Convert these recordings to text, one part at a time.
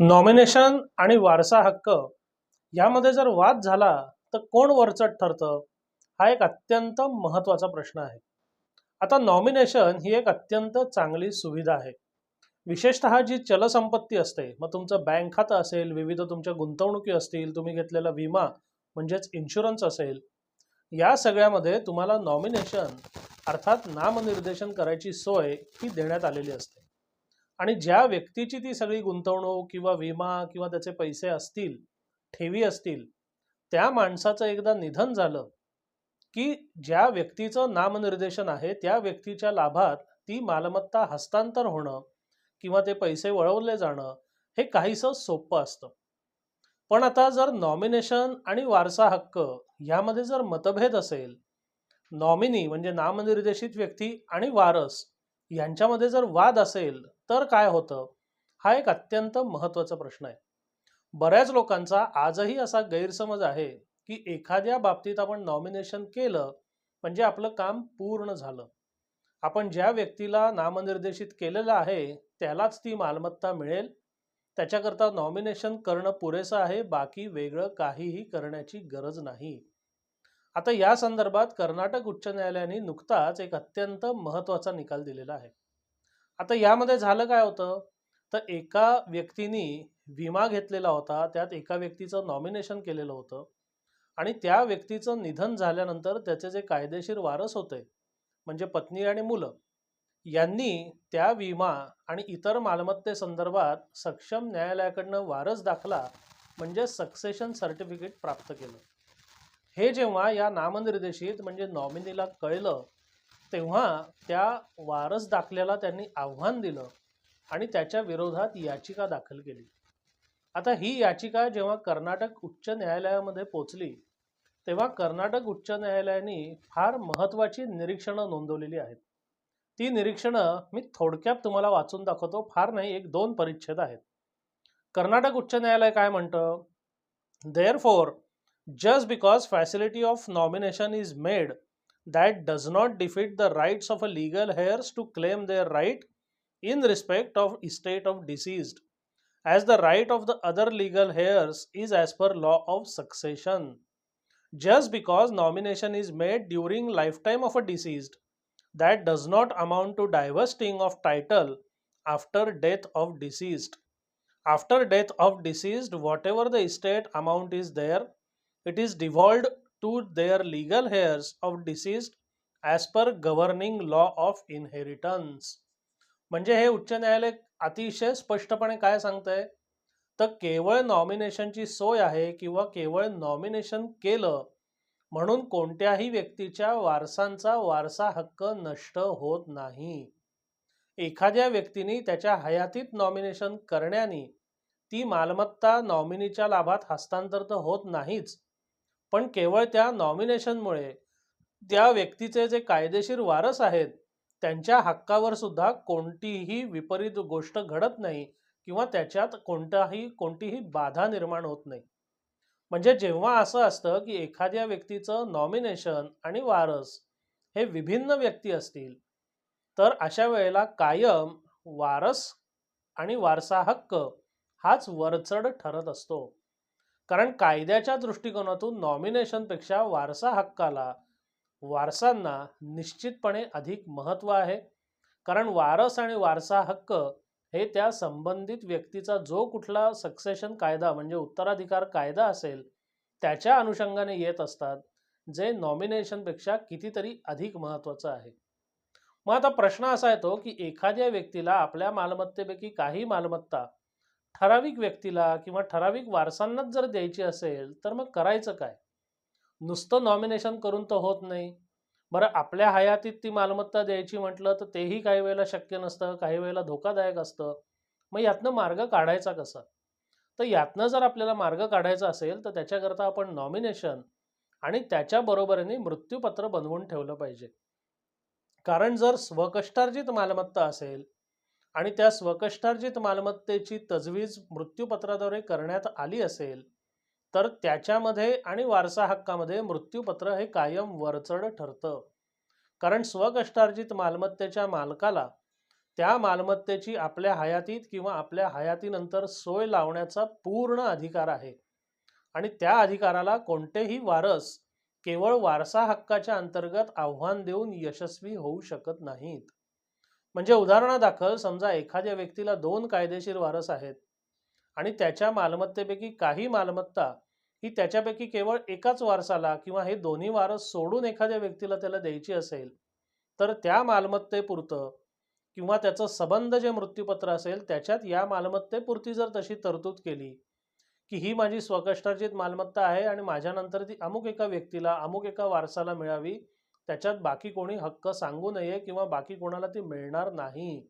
Nomination आणि वारसा हक्क यामध्ये जर वाद झाला तर कोण वरचट ठरतं? हा एक अत्यंत महत्त्वाचा प्रश्न आहे. आता नॉमिनेशन ही एक अत्यंत चांगली सुविधा आहे. विशेषतः जी चलसंपत्ती असते मग तुमचं बँक खातं असेल विविध तुमच्या गुंतवणुकी असतील तुम्ही घेतलेला विमा म्हणजेच इन्शुरन्स असेल या सगळ्यामध्ये तुम्हाला नॉमिनेशन अर्थात नामनिर्देशन करायची सोय ही देण्यात आलेली असते. आणि ज्या व्यक्तीची ती सगळी गुंतवणूक किंवा विमा किंवा त्याचे पैसे असतील ठेवी असतील त्या माणसाचं एकदा निधन झालं की ज्या व्यक्तीचं नामनिर्देशन आहे त्या व्यक्तीच्या लाभात ती मालमत्ता हस्तांतर होणं किंवा ते पैसे वळवले जाणं हे काहीसं सोपं असतं. पण आता जर नॉमिनेशन आणि वारसा हक्क यामध्ये जर मतभेद असेल नॉमिनी म्हणजे नामनिर्देशित व्यक्ती आणि वारस यांच्यामध्ये जर वाद असेल तर काय होतं? हा एक अत्यंत महत्त्वाचा प्रश्न आहे. बऱ्याच लोकांचा आजही असा गैरसमज आहे की एखाद्या बाबतीत आपण नॉमिनेशन केलं म्हणजे आपलं काम पूर्ण झालं. आपण ज्या व्यक्तीला नामनिर्देशित केलेलं आहे त्यालाच ती मालमत्ता मिळेल. त्याच्याकरता नॉमिनेशन करणं पुरेसं आहे बाकी वेगळं काहीही करण्याची गरज नाही. आता या संदर्भात कर्नाटक उच्च न्यायालयाने नुकताच एक अत्यंत महत्त्वाचा निकाल दिलेला आहे. आता यामध्ये झालं काय होतं? तर एका व्यक्तीने विमा घेतलेला होता. त्यात एका व्यक्तीचं नॉमिनेशन केलेलं होतं. आणि त्या व्यक्तीचं निधन झाल्यानंतर त्याचे जे कायदेशीर वारस होते म्हणजे पत्नी आणि मुलं यांनी त्या विमा आणि इतर मालमत्तेसंदर्भात सक्षम न्यायालयाकडनं वारस दाखला म्हणजे सक्सेशन सर्टिफिकेट प्राप्त केलं. हे जेव्हा या नामनिर्देशित म्हणजे नॉमिनीला कळलं तेव्हा त्या वारस दाखल्याला त्यांनी आव्हान दिलं आणि त्याच्या विरोधात याचिका दाखल केली. आता ही याचिका जेव्हा कर्नाटक उच्च न्यायालयामध्ये पोचली तेव्हा कर्नाटक उच्च न्यायालयाने फार महत्त्वाची निरीक्षणं नोंदवलेली आहेत. ती निरीक्षणं मी थोडक्यात तुम्हाला वाचून दाखवतो फार नाही एक दोन परिच्छेद आहेत. कर्नाटक उच्च न्यायालय काय म्हणतं? Therefore just because facility of nomination is made that does not defeat the rights of a legal heirs to claim their right in respect of estate of deceased as the right of the other legal heirs is as per law of succession. Just because nomination is made during lifetime of a deceased that does not amount to divesting of title after death of deceased. After death of deceased whatever the estate amount is there it is devolved to their legal heirs of deceased as per governing law of inheritance. म्हणजे हे उच्च न्यायालय अतिशय स्पष्टपणे काय सांगतंय? तर केवळ नॉमिनेशनची सोय आहे किंवा केवळ नॉमिनेशन केलं म्हणून कोणत्याही व्यक्तीच्या वारसांचा वारसा हक्क नष्ट होत नाही. एखाद्या व्यक्तीने त्याच्या हयातीत नॉमिनेशन करण्याने ती मालमत्ता नॉमिनीच्या लाभात हस्तांतर तर होत नाहीच. पण केवळ त्या नॉमिनेशनमुळे. त्या व्यक्तीचे जे कायदेशीर वारस आहेत त्यांच्या हक्कावर सुद्धा कोणतीही विपरीत गोष्ट घडत नाही किंवा त्याच्यात कोणताही कोणतीही बाधा निर्माण होत नाही. म्हणजे जेव्हा असं असतं की एखाद्या व्यक्तीचं नॉमिनेशन आणि वारस हे विभिन्न व्यक्ती असतील तर अशा वेळेला कायम वारस आणि वारसा हक्क हाच वरचढ ठरत असतो. कारण कायद्याच्या दृष्टिकोनातून नॉमिनेशनपेक्षा वारसा हक्काला वारसांना निश्चितपणे अधिक महत्त्व आहे. कारण वारस आणि वारसा हक्क हे त्या संबंधित व्यक्तीचा जो कुठला सक्सेशन कायदा म्हणजे उत्तराधिकार कायदा असेल त्याच्या अनुषंगाने येत असतात जे नॉमिनेशनपेक्षा कितीतरी अधिक महत्त्वाचं आहे. मग आता प्रश्न असा येतो की एखाद्या व्यक्तीला आपल्या मालमत्तेपैकी काही मालमत्ता ठराविक व्यक्तीला किंवा ठराविक वारसांनाच जर द्यायची असेल तर मग करायचं काय? नुसतं नॉमिनेशन करून तर होत नाही. बरं आपल्या हयातीत ती मालमत्ता द्यायची म्हटलं तर तेही काही वेळेला शक्य नसतं काही वेळेला धोकादायक असतं. मग यातनं मार्ग काढायचा कसा? तर यातनं जर आपल्याला मार्ग काढायचा असेल तर त्याच्याकरता आपण नॉमिनेशन आणि त्याच्याबरोबरीने मृत्यूपत्र बनवून ठेवलं पाहिजे. कारण जर स्वकष्टार्जित मालमत्ता असेल आणि त्या स्वकष्टार्जित मालमत्तेची तजवीज मृत्यूपत्राद्वारे करण्यात आली असेल तर त्याच्यामध्ये आणि वारसा हक्कामध्ये मृत्यूपत्र हे कायम वरचढ ठरतं. कारण स्वकष्टार्जित मालमत्तेच्या मालकाला त्या मालमत्तेची आपल्या हयातीत किंवा आपल्या हयातीनंतर सोय लावण्याचा पूर्ण अधिकार आहे. आणि त्या अधिकाराला कोणतेही वारस केवळ वारसा हक्काच्या अंतर्गत आव्हान देऊन यशस्वी होऊ शकत नाहीत. म्हणजे उदाहरणादाखल समजा एखाद्या व्यक्तीला दोन कायदेशीर वारस आहेत आणि त्याच्या मालमत्तेपैकी काही मालमत्ता ही त्याच्यापैकी केवळ एकाच वारसाला किंवा हे दोन्ही वारस सोडून एखाद्या व्यक्तीला त्याला द्यायची असेल तर त्या मालमत्तेपुरतं किंवा त्याचं सबंध जे मृत्यूपत्र असेल त्याच्यात या मालमत्तेपुरती जर तशी तरतूद केली की ही माझी स्वकष्टार्जित मालमत्ता आहे आणि माझ्यानंतर ती अमुक एका व्यक्तीला अमुक एका वारसाला मिळावी त्याच्यात बाकी कोणी हक्क सांगू नये किंवा बाकी कोणाला ती मिळणार नाही.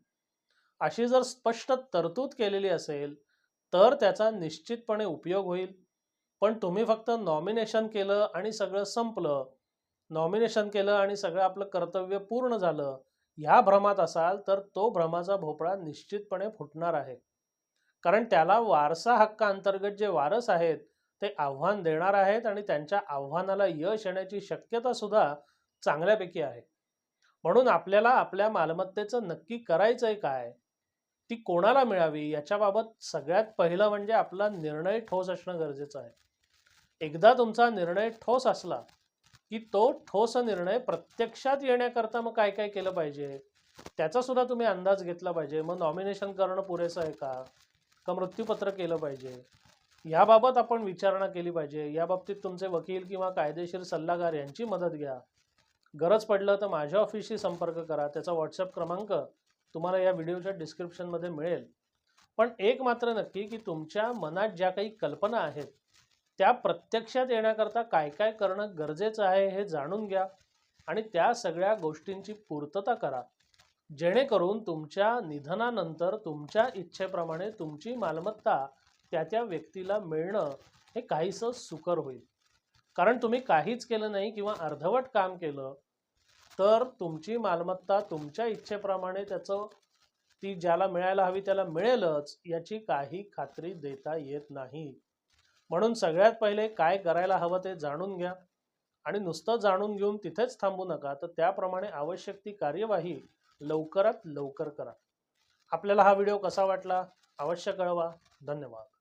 अशी जर स्पष्ट तरतूद केलेली असेल तर त्याचा निश्चितपणे उपयोग होईल. पण तुम्ही फक्त नॉमिनेशन केलं आणि सगळं संपलं नॉमिनेशन केलं आणि सगळं आपलं कर्तव्य पूर्ण झालं ह्या भ्रमात असाल तर तो भ्रमाचा भोपळा निश्चितपणे फुटणार आहे. कारण त्याला वारसा हक्का अंतर्गत जे वारस आहेत ते आव्हान देणार आहेत आणि त्यांच्या आव्हानाला यश येण्याची शक्यता सुद्धा चांगल्यापैकी आहे. म्हणून आपल्याला आपल्या मालमत्तेचं नक्की करायचंय काय? ती कोणाला मिळावी? याच्याबाबत सगळ्यात पहिलं म्हणजे आपला निर्णय ठोस असणं गरजेचं आहे. एकदा तुमचा निर्णय ठोस असला की तो ठोस निर्णय प्रत्यक्षात येण्याकरता मग काय काय केलं पाहिजे? त्याचा सुद्धा तुम्ही अंदाज घेतला पाहिजे. मग नॉमिनेशन करणं पुरेसं आहे का? का मृत्यूपत्र केलं पाहिजे? याबाबत आपण विचारणा केली पाहिजे. या बाबतीत तुमचे वकील किंवा कायदेशीर सल्लागार यांची मदत घ्या. गरज पडलं तर माझ्या ऑफिसशी संपर्क करा. त्याचा व्हॉट्सअप क्रमांक तुम्हाला या व्हिडिओच्या डिस्क्रिप्शनमध्ये मिळेल. पण एक मात्र नक्की की तुमच्या मनात ज्या काही कल्पना आहेत त्या प्रत्यक्षात येण्याकरता काय काय करणं गरजेचं आहे हे जाणून घ्या आणि त्या सगळ्या गोष्टींची पूर्तता करा. जेणेकरून तुमच्या निधनानंतर तुमच्या इच्छेप्रमाणे तुमची मालमत्ता त्या त्या व्यक्तीला मिळणं हे काहीसं सुकर होईल. कारण तुम्ही काहीच केलं नाही किंवा अर्धवट काम केलं तर तुमची मालमत्ता तुमच्या इच्छेप्रमाणे त्याचं ती ज्याला मिळायला हवी त्याला मिळेलच याची काही खात्री देता येत नाही. म्हणून सगळ्यात पहिले काय करायला हवं ते जाणून घ्या. आणि नुसतं जाणून घेऊन तिथेच थांबू नका तर त्याप्रमाणे आवश्यक ती कार्यवाही लवकरात लवकर करा. आपल्याला हा व्हिडिओ कसा वाटला अवश्य कळवा. धन्यवाद.